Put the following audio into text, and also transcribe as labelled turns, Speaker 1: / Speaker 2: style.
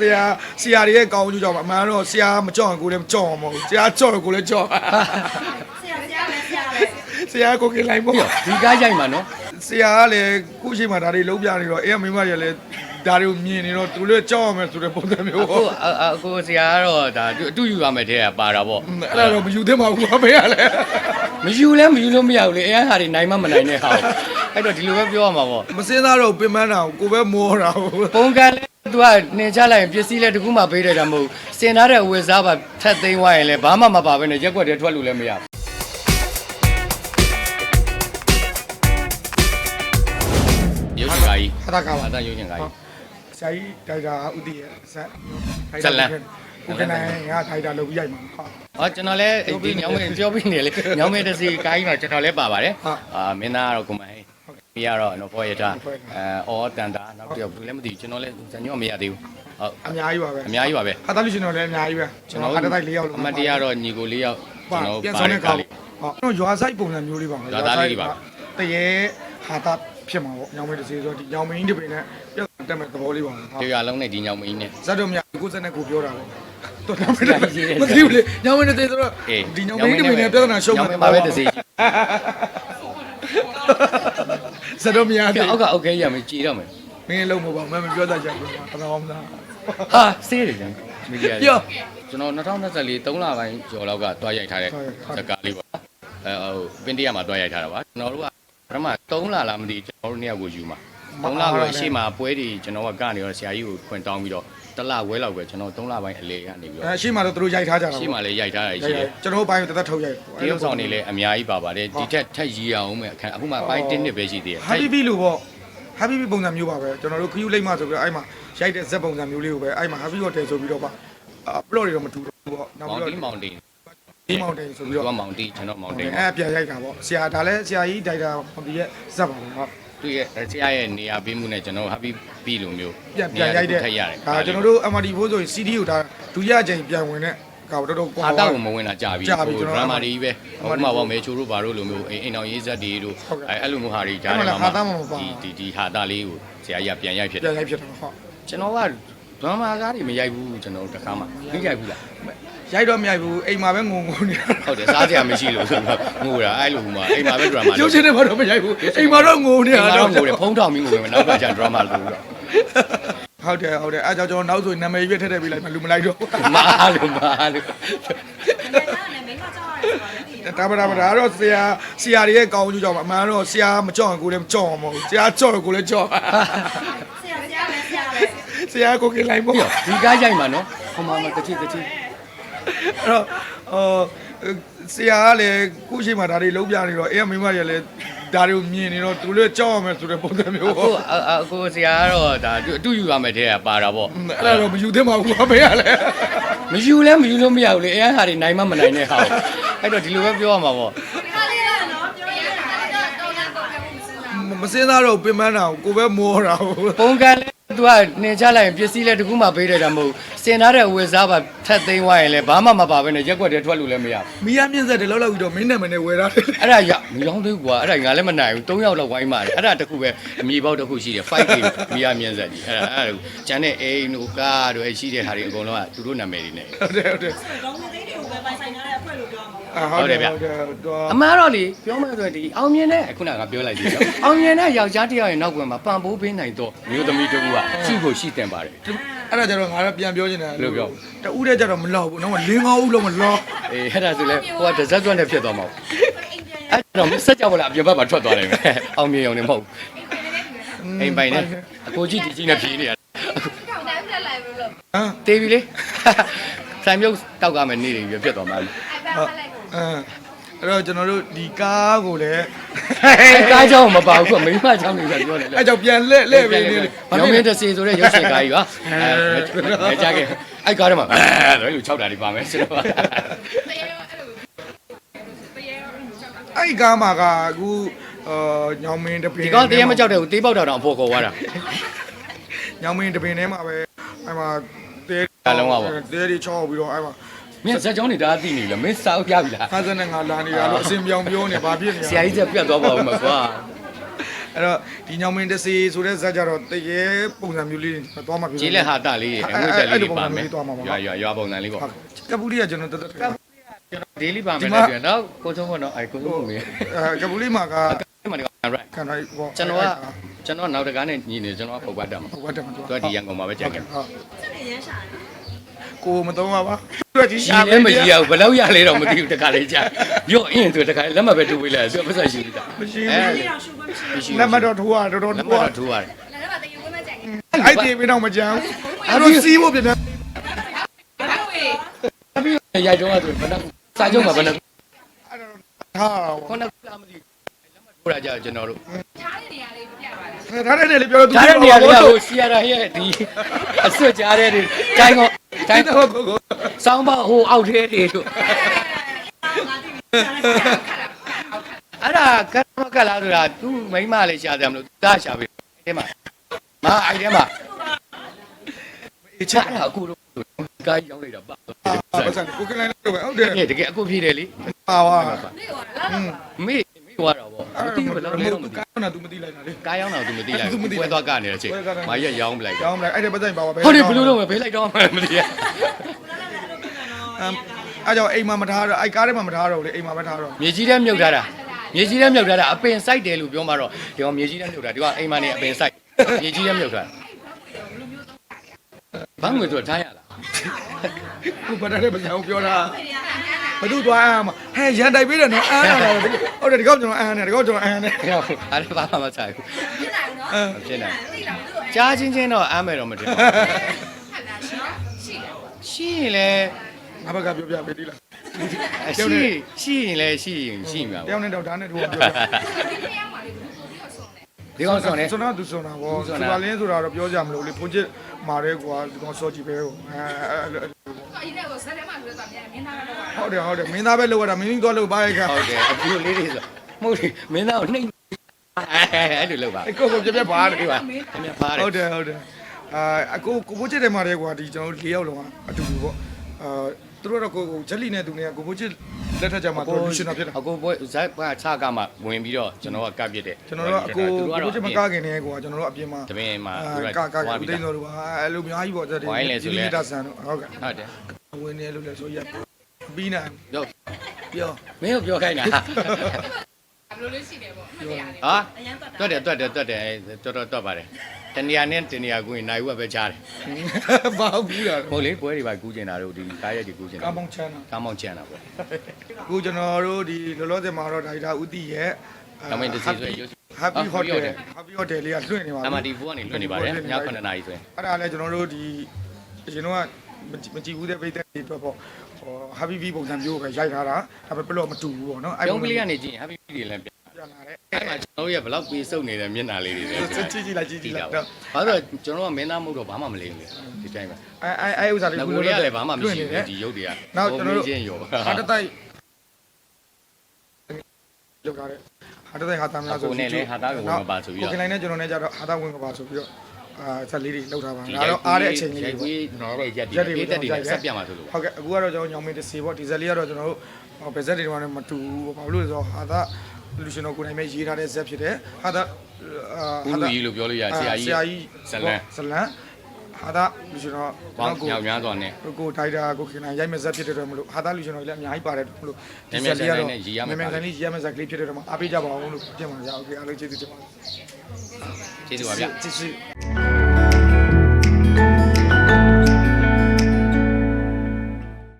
Speaker 1: ဆရာဆရာတွေရဲ့ကောင်းကျိုးကြောင့်ပါအမှန်တော့ဆရာမကြောက်ရင်ကိုယ်လည်းမကြောက်အောင်မဟုတ်ဘူးဆရာကြောက်ရင်ကိုယ်လည်းကြောက်
Speaker 2: ဆရာဆရာပဲဆရာပဲ
Speaker 1: ဆရာကိုယ်ကလိုက်ပေါ့
Speaker 3: ဒီကားကြိုက်မှာနော်
Speaker 1: ဆရာကလည်းခုရှိမှဒါတွေလုံးပြနေတော့အေးမိမတွေကလည်းဒါတွေကိုမြင်နေတော့သူတို့လည်းကြောက်ရမယ်ဆိုတဲ့ပုံစံမျိုး
Speaker 3: အခု
Speaker 1: ပေါ့
Speaker 3: အအအခုဆရာကတော့ဒါအတူယူရမယ်တဲ့ကပါတာပေါ့
Speaker 1: အဲ့ဒါတော့မယူသင့်ပါဘူးအမေကလည်း
Speaker 3: မယူလဲမယူလို့မရဘူးလေအဲဟာတွေနိုင်မမနိုင်တဲ့ဟာကိုအဲ့တော့ဒီလိုပဲပြောရမှာပေါ့
Speaker 1: မစင်းသားတော့ပင်ပန်းတာကိုကိုပဲမောတာဟုတ်
Speaker 3: ပုံကံလဲ သူကနှင်ချလိုက်ရင်ပစ္စည်းလဲတခုမှပေးတယ်တာမဟုတ်စင်ထားတဲ့ဝယ်စားပါထက်သိမ်းသွားရင်လဲဘာမှမပါဘဲနဲ့ရက်ွက်တွေထွက်လို့လည်းမရဘူးရုပ်ရှင်ကားကြီး
Speaker 1: ဟာတာကပါ
Speaker 3: ဟာတာရုပ်ရှင်ကားကြီး
Speaker 1: ဆရာကြီးဒိုက်တာဥတီရဲ့ဇက်
Speaker 3: ဇက်လန်
Speaker 1: ကိုကနိုင်ငါဒိုက်တာလုပ်ပြီးရိုက်မှာဟာ
Speaker 3: ဟောကျွန်တော်လည်းဒီညောင်းမင်းပြောပြနေလေညောင်းမင်းတစ်စီကားကြီးမှာကျွန်တော်လည်းပါပါတယ်
Speaker 1: ဟုတ်
Speaker 3: အာမင်းသားကတော့ကိုမဟိ ပြရတော့နော်ဖော်ရတာ
Speaker 1: ဖော်ရတာ
Speaker 3: အဲအော်တန်တာနောက်တစ်ယောက်ဘူးလည်းမသိဘူးကျွန်တော်လည်းဇညောမရသေးဘူးဟုတ်
Speaker 1: အများကြီးပါပဲ
Speaker 3: အများကြီးပါပဲ
Speaker 1: ဟာတာလူရှင်တော်လည်းအများကြီးပဲကျွန်တော်ဟာတာတိုက်၄ယောက်လုံး
Speaker 3: အမတ်တရားတော့ညီကို၄ယောက်
Speaker 1: ပါ
Speaker 3: ကျွန်တော်
Speaker 1: ပြန်
Speaker 3: ပါ
Speaker 1: ဆောင်
Speaker 3: တဲ့
Speaker 1: တဲ့
Speaker 3: ကား
Speaker 1: ကား
Speaker 3: လေး
Speaker 1: လေးဟုတ်ကျွန်တော်ရွာဆိုင်ပုံစံမျိုးလေးပါမယ်
Speaker 3: ရွာသားလေးတွေပါ
Speaker 1: တရေဟာတာဖြစ်မှာပေါ့ညောင်မင်းတစ်စီဆိုဒီညောင်မင်းတစ်ပင်နဲ့ပြတ်တက်မဲ့သဘောလေးပါမယ်ဟုတ်
Speaker 3: တရားလုံးနဲ့ဒီညောင်မင်းနဲ့
Speaker 1: ဇတ်တော်မြတ်ကိုစက်နဲ့ကိုပြောတာပေါ့တော်တော်မင်းမသိဘူးလေညောင်မင်းတစ်စီဆိုတော့
Speaker 3: အေး
Speaker 1: ဒီညောင်မင်းတစ်ပင်နဲ့ပြဿနာရှုံး
Speaker 3: ညောင်မင်းပါပဲတစ်စီ
Speaker 1: စတော့မရ
Speaker 3: ဘူးအောက်ကအောက်ခဲရမယ်ကြည်တော့မယ်
Speaker 1: မင်းလုံးမပေါ့မမပြောတတ်ချက်ဘူးတောင်းသား
Speaker 3: ဟာစေးတယ်ကြံမီဒီယာ
Speaker 1: ပြော
Speaker 3: ကျွန်တော်2024 3လပိုင်းကျော်လောက်ကတွားရိုက်ထားတဲ့ဇကားလေးပါအဲဟိုပင်တရမှာတွားရိုက်ထားတာပါကျွန်တော်တို့ကပထမ3လလားမသိကျွန်တော်တို့နှစ်ယောက်ကိုယူမှာ3လကတော့အရှိမပွဲတွေကျွန်တော်ကကနေတော့ဆရာကြီးကိုခွင်တောင်းပြီးတော့ တစ်လဝဲလောက်ပဲကျွန်တော်3လပိုင်းအလေကနေပြီးတော့
Speaker 1: အဲရှေ့မှာတော့သူတို့ရိုက်ထားကြတာ
Speaker 3: ရှေ့မှာလည်းရိုက်ထားတာ
Speaker 1: ရို
Speaker 3: ရှိ
Speaker 1: က်
Speaker 3: တယ်
Speaker 1: ကျွန်တော်တို့ဘိုင်းကိုတသက်ထုတ်ရိုက်
Speaker 3: တရုတ်ဆောင်နေလည်းအများကြီးပါပါတယ်ဒီထက်ထက်ရည်အောင်မဲ့အခန်းအခုမှပိုင်းတင်းနှစ်ပဲရှိသေးတယ်
Speaker 1: ဟာဘီဘီလို့ပေါ့ဟာဘီဘီပုံစံမျိုးပါပဲကျွန်တော်တို့ခယူလိမ့်မဆိုပြီးတော့အဲ့မှာရိုက်တဲ့ဇက်ပုံစံမျိုးလေးကိုပဲအဲ့မှာဟာဘီဟိုတယ်ဆိုပြီးတော့ပါအပလော့တွေတော့မတူတော့ဘူးပေါ့နောက်
Speaker 3: မောင်
Speaker 1: ပြီး
Speaker 3: တီ
Speaker 1: တော့
Speaker 3: မောင်တီ
Speaker 1: ဒီမောင်တယ်ဆိုပြီး
Speaker 3: သူ
Speaker 1: တော့
Speaker 3: ကမောင်တီကျွန်တော်မောင်တီ
Speaker 1: အဲ့ပြန်ရိုက်တာပေါ့ဆရာဒါလည်းဆရာကြီးဒိုက်တာဟိုဒီရဲ့ဇက်ပါပေါ့ဟုတ်
Speaker 3: သူရဲ့ဆရာရဲ့နေရာပေးမှုနဲ့ကျွန်တော် happy ပြီလိုမျိုး
Speaker 1: ပြန်ပြန်ရိုက်တဲ့
Speaker 3: ထက်ရတယ်
Speaker 1: ဒါကျွန်တော်တို့ MRD ဖို့ဆိုရင် CD ကိုဒါဒုတိယအကြိမ်ပြန်ဝင်တဲ့ကာတော်တော်ကွာ
Speaker 3: အာတောက်ကိုမဝင်တာကြာပြီ
Speaker 1: ကြာပြီကျွန်တော်
Speaker 3: ဒရမာတွေကြီးပဲ
Speaker 1: အမှ
Speaker 3: ဟို
Speaker 1: န်
Speaker 3: မှာပေါ့မေချိုတို့ဘာတို့လိုမျိုးအိမ်အိမ်အောင်ရေးဇက်တွေတို့
Speaker 1: ဟုတ်ကဲ့
Speaker 3: အဲအဲ့လိုမျိုးဟာတွေကြား
Speaker 1: အဲ့
Speaker 3: ထဲ
Speaker 1: မှာ
Speaker 3: မှာ
Speaker 1: ဟာသားမှမပါ
Speaker 3: ဒီဒီဒီဟာသားလေးကိုဆရာကြီးကပြန်ရိုက်ဖြစ်တ
Speaker 1: ပြန်
Speaker 3: ယ်
Speaker 1: ရိုက်ဖြစ်တာဟုတ်
Speaker 3: ကျွန်တော်ကဒရမာကားတွေမရိုက်ဘူးကျွန်တော်တခါမှမရိုက်ဘူးလား
Speaker 1: ရိုက်တော့မရိုက်ဘူးအိမ်မှာပဲငုံငုံနေတာ
Speaker 3: ဟုတ်တယ်စားစရာမရှိလို့ဆိုတော့ငိုတာအဲ့လိုမှအိမ်မှာပဲဒရမာ
Speaker 1: ရုပ်ရှင်တွေမှာတော့မရိုက်ဘူးအိမ်မှာတော့ငုံနေ
Speaker 3: အိမ်
Speaker 1: တာ
Speaker 3: မှာ
Speaker 1: တော့
Speaker 3: တော့ငိုတယ်ဖုံးထောင်ပြီးငိုတယ်နောက်ကကျဒရမာလို့တော့
Speaker 1: ဟုတ်တယ်ဟုတ်တယ်အဲကြောင့်ကျွန်တော်နောက်ဆိုရင်နာမည်ပြထည့်ထည့်ပေးလိုက်မှလူမလိုက်တော့ဘူး
Speaker 3: မာလို့မာလို့
Speaker 2: နာမည်ကကြောက်ရတယ်ဆိုတော့လည်းသိတယ်
Speaker 1: ဒါပါဒါပါဒါကတော့ဆရာဆရာတွေရဲ့ကောင်းကျိုးကြောင့်ပါအမှန်တော့ဆရာမကြောက်ရင်ကိုယ်လည်းမကြောက်အောင်မဟုတ်ဘူးဆရာကြောက်ရင်ကိုယ်လည်းကြောက်
Speaker 2: ဆရာဆရာပဲဆရာပဲ
Speaker 1: ဆရာကိုယ်ကလိုက်ပေါ့
Speaker 3: ဒီကားကြိုက်မှာနော်ဟိုမှာမတချစ်တချစ်
Speaker 1: အဲ့ တော့ဟိုဆရာကလည်းခုရှိမှဒါတွေလုံးပြနေတော့အေးမိမတွေကလည်းဒါတွေကိုမြင်နေတော့သူတို့ကြောက်ရမယ်ဆိုတဲ့ပုံစံမျိုး
Speaker 3: အခု
Speaker 1: ပေါ့
Speaker 3: အခုဆရာကတော့ဒါအတူယူရမယ်တဲ့ကပါတာပေါ့
Speaker 1: အဲ့ဒါတော့မယူသင့်ပါဘူးအမေကလည်း
Speaker 3: မယူလဲမယူလို့မရဘူးလေအဲဟာတွေနိုင်မမနိုင်တဲ့ဟာကိုအဲ့တော့ဒီလိုပဲပြောရမှာပေါ့
Speaker 2: ဒီကလေးကတော့ပြောရတာတော့တော့တော့တော့မစမ်းတာ
Speaker 1: မစင်းသားတော့ပင်ပန်းတာကိုကိုပဲမောတာဟုတ်
Speaker 3: ပုံကံလဲ သူကနှင်ချလိုက်ရင်ပစ္စည်းလဲတခုမှပေးတယ်တာမဟုတ်စင်ထားတဲ့ဝယ်စားပါထက်သိမ်းသွားရင်လဲဘာမှမပါဘဲနဲ့ရက်ွက်တွေထွက်လို့လည်းမရဘူး
Speaker 1: မီးရမြင့်ဆက်တယ်လောက်လောက်ပြီးတော့မင်းနာမည်နဲ့ဝယ်ရတယ်
Speaker 3: အဲ့ဒါရမီလောင်းသေးကွာအဲ့ဒါငါလည်းမနိုင်ဘူး၃ယောက်လောက်ဝိုင်းပါတယ်အဲ့ဒါတခုပဲအမြေပေါက်တစ်ခုရှိတယ်5 game မီယာမြန်းဆက်ကြီးအဲ့ဒါအဲ့ဒါကျန်တဲ့အိမ်တို့ကားတို့အဲ့ရှိတဲ့ဟာတွေအကုန်လုံးကသူတို့နာမည်တွေနဲ့
Speaker 1: ဟုတ်တယ်ဟုတ်တယ်
Speaker 2: ကောင်းတဲ့တွေကိုပဲပိုင်ဆိုင်ထားတဲ့အဖွဲ့လို့ပြောမှာ
Speaker 1: အာ ဟုတ်တယ်ဟုတ်တယ်တော့
Speaker 3: အမှန်တော့လေပြောမှဆိုရင်ဒီအောင်မြင်တဲ့ခုနကပြောလိုက်သေးတယ်အောင်မြင်တဲ့ယောက်ျားတစ်ယောက်ရဲ့နောက်ကွယ်မှာပံပိုးပေးနိုင်တော့မျိုးသမီးတစ်ခုကရှိဖို့ရှိတင်ပါတယ်
Speaker 1: အဲ့ဒါကြတော့ငါတော့ပြန်ပြောချင်တယ်
Speaker 3: ဘယ်လိုပြော
Speaker 1: တူးတဲ့ကြတော့မလောက်ဘူးတော့လင်းကောင်းဦးလုံးမလောက်
Speaker 3: အေးအဲ့ဒါဆိုလဲဟိုကတစ်စက်ကျွတ်နဲ့ဖြစ်သွားမှာအဲ့တော့စက်ကြောက်မလားအပြင်ဘက်မှာထွက်သွားတယ်ပဲအောင်မြင်အောင်နေမဟုတ်အိမ်ပိုင်နဲ့အကိုကြီးဒီကြီးနဲ့ဖြေးနေရ
Speaker 1: ဟမ်
Speaker 3: တေးပြီလေဆိုင်မြုပ်တောက်ကမယ်နေနေပြီဖြစ်သွားမှာ
Speaker 1: ဟုတ် အမ်အဲ့တော့ကျွန်တော်တို့ဒီကားကိုလည်း
Speaker 3: ကားเจ้าမပါဘူးကမိမเจ้าနေဆိုပြောတယ်လေ
Speaker 1: အဲ့ကြောင့်ပြန်လှည့်လှည့်ပေးနေလေ
Speaker 3: ရောင်းမင်းတစေဆိုတဲ့ရုပ်ရှင်ကားကြီးပါအဲကြားခဲ့အဲ့ကားထဲမှာအဲလို6တာတွေပါမယ်ဆိုတော့
Speaker 1: အဲ့ကားမှာကအခုအာညောင်မင်းတပင်
Speaker 3: ဒီကောင်တရားမကြောက်တဲ့ဘူးတေးပေါက်တာတော့အဖို့ခေါ်သွားတာ
Speaker 1: ညောင်မင်းတပင်ထဲမှာပဲအဲ့မှာတဲ
Speaker 3: အလုံးပါပေါ့
Speaker 1: တဲတွေချောက်ပြီးတော့အဲ့မှာ
Speaker 3: မင်းဇက်ကြောင်းနေဒါအသိနေလားမင်းစာအုပ်ရပြီလား
Speaker 1: ဖာစနဲ့ငါလာနေတာလို့အစင်ပြောင်ပြောနေဘာဖြစ်နေလဲ
Speaker 3: ဆရာကြီးချက်ပြတ်သွားပါဦးမှာကွာ
Speaker 1: အဲ့တော့ဒီညောင်မင်းတစီဆိုတဲ့ဇက်ကြတော့တရေပုံစံမျိုးလေးတွေသွားမှာဖြစ်တယ်
Speaker 3: ကြီးလက်ဟာတလေးရေအငွေ့တက်လေးပါမယ်ရွာရွာရွာပုံစံလေးပေါ့
Speaker 1: ကပူလေးကကျွန်တော်တက်တက်
Speaker 3: ကျွန်တော် daily ပါမယ်လို့ပြောနော်ကိုဆုံးကတော့အဲကိုဆုံးကို
Speaker 1: အဲကပူလေးမှာက
Speaker 3: မှတော့ right
Speaker 1: ကျွ
Speaker 3: န်တော်ကကျွန်တော်နောက်တကားနဲ့ညီနေကျွန်တော်ကပုတ်ပတ်တက်မှာ
Speaker 1: ပုတ်ပတ်တက်မှာ
Speaker 3: သူကဒီရန်ကုန်မှာပဲကြာခဲ့
Speaker 1: ဟုတ်
Speaker 2: ရန်ရှာတယ်
Speaker 1: ကိုမသုံးပါပါသူကကြီး
Speaker 3: ရှာလည်းမကြီးရဘူးဘယ်လောက်ရလဲတော့မသိဘူးတခါလေးကြာရော့အင်းဆိုတခါလက်မပဲထိုးပေးလိုက်သူကပတ်စံရှိသေးတာ
Speaker 1: မရှိဘူးလက်မတော့ထိုးရတော်တော်ထိုးရ
Speaker 3: ထိုးရတယ်
Speaker 2: လက်မတရေဝဲမကြိုင်
Speaker 1: အဲ့ဒီပြီးတော့မကြမ်းအဲ့တော့စီးဖို့ပြန်ပြ
Speaker 2: န်
Speaker 3: ရိုက်တော့ဆိုဘယ်နှစာချုပ်မှာဘယ်နှ
Speaker 1: ဟာ
Speaker 3: ခုနကလာမသိဘူးလက်မထိုးတာကြာကျွန်တော်တို့
Speaker 2: ထားတဲ့နေရာလေးပြပါလား
Speaker 1: ထားတဲ့နေရာလေးပြောတော့
Speaker 3: သူထားတဲ့နေရာလေးကိုစီရတာရဲ့ဒီအဆွတ်ကြားတဲ့တိုင်းကော တိုင်း
Speaker 1: တော့ကိုကို
Speaker 3: စောင်းပါဟိုအောက်ထဲတွေတို့အဲ့ဒါကတ်မကတ်လာဆိုတာသူ့မိန်းမလေးရှာတယ်မလို့သူကရှာပြီအဲ့ထဲမှာမအဲ့ထဲမှာအေးချတာအခုတော့ကားရောက်လိုက်တာပါ
Speaker 1: ပတ်စံကိုကလည်းတော့ဟုတ်တယ်
Speaker 3: တကယ်အခုဖြစ်တယ်လေ
Speaker 1: ပါပါ
Speaker 2: 那个，
Speaker 3: မေ့ မေ့သွားတော့ဗောမသိဘူးဘယ်လောက်လဲတော့မသိ
Speaker 1: ကားနာ तू မသိလိုက်တာလေ
Speaker 3: ကားရောက်တော့ तू မသိလိုက်ဘူးပွဲသွားကနေတဲ့အချိန်မရက်ရောင်းပလိုက်
Speaker 1: ကြောင်းမလိုက်အဲ့ဒီပတ်စံပါပါပဲ
Speaker 3: ဟုတ်တယ်ဘယ်လိုလုပ်မလဲဖေးလိုက်တော့မသိရ
Speaker 1: အဲ့ကြောင့်အိမ်မှာမထားတော့အဲ့ကားထဲမှာမထားတော့ဘူးလေအိမ်မှာပဲထားတော့
Speaker 3: မြေကြီးထဲမြုပ်ထားတာမြေကြီးထဲမြုပ်ထားတာအပင်စိုက်တယ်လို့ပြောမှတော့ဒီကောင်မြေကြီးထဲမြုပ်တာဒီကောင်အိမ်မနေအပင်စိုက်မြေကြီးထဲမြုပ်ထားဘာမှမဆိုထားရလား
Speaker 1: ခုပတ်တဲ့ပတ်စံကိုပြောတာ ဘသူသွားအားမဟဲရန်တိုက်ပေးတယ်နော်အားရတယ်ဟုတ်တယ်ဒီကောက်ကျွန်တော်အားနေဒီကောက်ကျွန်တော်အားနေ
Speaker 3: အားလည်းဘာမှမဆိုင်ဘူး
Speaker 1: အင်း
Speaker 3: မဖြစ်နိုင်ကြားချင်းချင်းတော့အားမယ်တော့မတင်ရှိရင်လေ
Speaker 1: ငါဘက်ကပြောပြပေးသေးလား
Speaker 3: ရှိရှိရင်လည်းရှိရင်ရှိမှာ
Speaker 1: တယောက်နဲ့တော့ဒါနဲ့တို့ပြောပြ
Speaker 3: ဒီ ကောင်ဆောင်နေ
Speaker 1: စွန်နာသူစွန်နာဗော
Speaker 3: သူစွ
Speaker 1: သူ
Speaker 3: န်နာ
Speaker 1: ပါလင်းဆိုတာတော့ပြောကြမလို့လေဖိုးချစ်မာရဲကွာဒီကောင်စောကြည့်ပဲဟိုအဲဟုတ်တယ်ဟုတ်တယ်မင်းသားပဲလောက်ရတာမင်းကြီးသွားလို့ပါရိုက်ခါ
Speaker 3: ဟုတ်တယ်အပြူလေးတွေဆိုမဟုတ်ဘူးမင်းသားကိုနှိမ့်အဲ့လိုလုပ်ပါ
Speaker 1: အဲ့ကိုကိုပြပြပါတ
Speaker 3: ဒီ
Speaker 1: ယ်
Speaker 3: ပါခင်ဗျာပါတယ်
Speaker 1: ဟုတ်တယ်ဟုတ်တယ်အာအကိုကိုဖိုးချစ်တယ်မာရဲကွာဒီကျွန်တော်၄ယောက်လုံးကအတူတူပေါ့အာသူတို့တော့ကိုဂျက်လီနဲ့သူနဲ့ကိုဖိုးချစ် လက်ထက်ကြမှာသူလူရှင်တာဖြစ်တာ
Speaker 3: အကိုဘွဲဇက်ကချကမှဝင်ပြီးတော့ကျွန်တော်ကကပ်ပြစ်တယ်
Speaker 1: ကျွန်တော်တို့အကိုကိုဖိုးချစ်မကခင်နေကွာကျွန်တော်တို့အပြင်မှာ
Speaker 3: တပင်းမှာ
Speaker 1: ကကကဦးသိန်းတော်တို့ပါအဲ့လိုအများကြီးပေါ့တဲ့
Speaker 3: ဝိုင်းလေဆိုလဲ
Speaker 1: မီတာဆန်တို့ဟုတ်ကဲ့
Speaker 3: ဟုတ်တယ်
Speaker 1: ဝင်နေလို့လဲဆိုရပြီးနိုင်
Speaker 3: တော့
Speaker 1: ပြော
Speaker 3: မင်းကိုပြောခိုင်းတာ
Speaker 2: ဘယ်လိုလဲရှိတယ်ပေါ့အမှတ်တရလေး
Speaker 3: ဟာ
Speaker 2: အရန်တော့
Speaker 3: တွတ်တယ်တွတ်တယ်တွတ်တယ်တော်တော်တွတ်ပါတယ်တနေရာနဲ့တနေရာကူရင်နိုင်ဝက်ပဲချားတယ်
Speaker 1: ဘာဘူးရ
Speaker 3: ဟုတ်လေပွဲတွေပါကူးကျင်တာတို့ဒီကားရက်တွေကူးကျင်တာ
Speaker 1: ကာမောင်ချမ်းတာ
Speaker 3: ကားမောင်ကျန်တာပေါ့
Speaker 1: အခုကျွန်တော်တို့ဒီလောလောဆယ်မှာတော့ဒါဒါဦးတီရဲ့
Speaker 3: ကမင်းတစီဆိုရုပ်
Speaker 1: Happy Hotel Happy Hotel လေးကလွှင့်နေပါ
Speaker 3: အမတီဘူးကနေလွတ်နေပါတယ်ည9နာရီဆိုရင်
Speaker 1: အဲ့ဒါလည်းကျွန်တော်တို့ဒီအရင်တော့မကြည့်ဘူးတဲ့ပိတ်တဲ့တွေအတွက်ပေါ့ ဟို Happy V ပုံစံမျိုးပဲရိုက်ထားတာဒါပေမဲ့ဘယ်လို့မတူဘူးပေါ့နော်
Speaker 3: ပြုံးကလေးကနေကြည့်ရင် happy တွေလည်းပြန်
Speaker 1: ပြန်လာတယ်
Speaker 3: အဲ့မှာကျွန်တော်ရဲ့ဘလောက်ပေးစုပ်နေတဲ့မျက်နှာလေးတွေလည်း
Speaker 1: ကြည့်ကြည့်လိုက်ကြည့်ကြည့်လိုက်တော့
Speaker 3: ဘာလို့ကျွန်တော်ကမင်းသားမဟုတ်တော့ဘာမှမလိမ့်ဘူးဒီတိုင်းပဲ
Speaker 1: အဲအဲအဲဥစ္စာလေး
Speaker 3: ငါကိုရီးယားလည်းဘာမှမရှိဘူးဒီရုပ်တွေက
Speaker 1: နောက်ကျွန်တော်တို့
Speaker 3: ချင်းရော
Speaker 1: ဟာတတိုက်လောက်ထားတယ်ဟာတတိုက်ဟာတာမလားဆို
Speaker 3: ကိုနဲ့လည်းဟာသားကိုဝင်ပါဆိုပြီး
Speaker 1: ကို
Speaker 3: တော့
Speaker 1: ကလိုင်းနဲ့ကျွန်တော်နဲ့ကြတော့ဟာတာဝင်ကပါဆိုပြီးတော့ အာဆက်လေးတွေလောက်ထားပါဒါတော့အားတဲ့အချိန်ကြီး
Speaker 3: ရို
Speaker 1: တွေ
Speaker 3: က်
Speaker 1: ပေါ့
Speaker 3: ပြီးနော်တဲ့ရက်တွေပေးတက်တွေဆက်ပြတ်မှာဆိုလို့
Speaker 1: ဟုတ်ကဲ့အခုကတော့ကျွန်တော်ညောင်မင်းတစ်စီပေါ့ဒီဇယ်လေးကတော့ကျွန်တော်တို့ဗဇက်တွေတော့မတူဘူးဘာလို့လဲဆိုတော့ဟာတာလူရှင်တော်ကိုယ်တိုင်ပဲရေးထားတဲ့ဇက်ဖြစ်တယ်ဟာတာ
Speaker 3: ဘူးလူကြီးလို့ပြောလို့ရဆရာကြီး
Speaker 1: ဆရာကြီး
Speaker 3: ဇလန်
Speaker 1: ဇလန်ဟာတာလူရှင်တော်
Speaker 3: ပေါင်းညောင်များစွာနဲ့
Speaker 1: ကိုဒိုက်တာကိုခင်နိုင်ရိုက်မဲ့ဇက်ဖြစ်တဲ့တော့မလို့ဟာတာလူရှင်တော်လည်းအများကြီးပါတယ်တော့မလို့
Speaker 3: မြန်မြန်ဆန်ဆန်နဲ့ရေးရမယ်
Speaker 1: မြန်မြန်ဆန်ဆန်ရေးရမယ့်ဇက်ကလေးဖြစ်တဲ့တော့အားပေးကြပါအောင်လို့ပြင်ပါကြโอเคအားလုံးကျေးဇူးတင်ပါတယ်
Speaker 3: ကျေးဇူးပါဗျ
Speaker 1: ကျေးဇူး